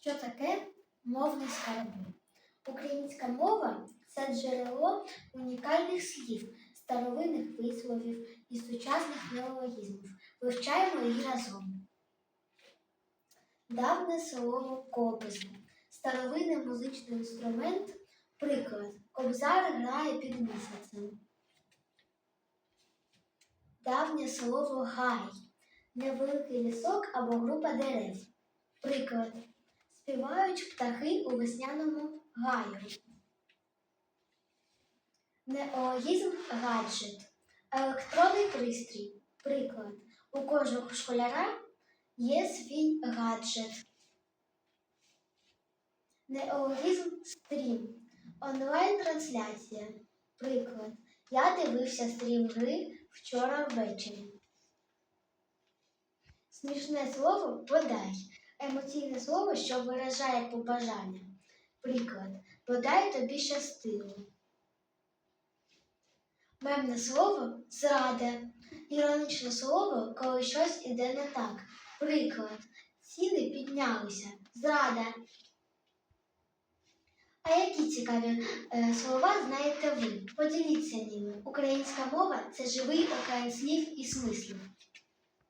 Що таке мовні скарби? Українська мова це джерело унікальних слів, старовинних висловів і сучасних неологізмів. Вивчаємо її разом. Давне слово кобза. Старовинний музичний інструмент. Приклад. Кобзар грає під місяцем. Давнє слово гай. Невеликий лісок або група дерев. Приклад. Співають птахи у весняному гаю. Неологізм гаджет. Електронний пристрій. Приклад. У кожного школяра є свій гаджет. Неологізм стрім. Онлайн-трансляція. Приклад. Я дивився стрім гри вчора ввечері. Смішне слово бодай. Емоційне слово, що виражає побажання. Приклад. Бодай тобі щастило. Мемне слово зрада. Іронічне слово, коли щось іде не так. Приклад. Ціни піднялися. Зрада. А які цікаві е, слова знаєте ви? Поділіться ними. Українська мова це живий океан слів і смислів.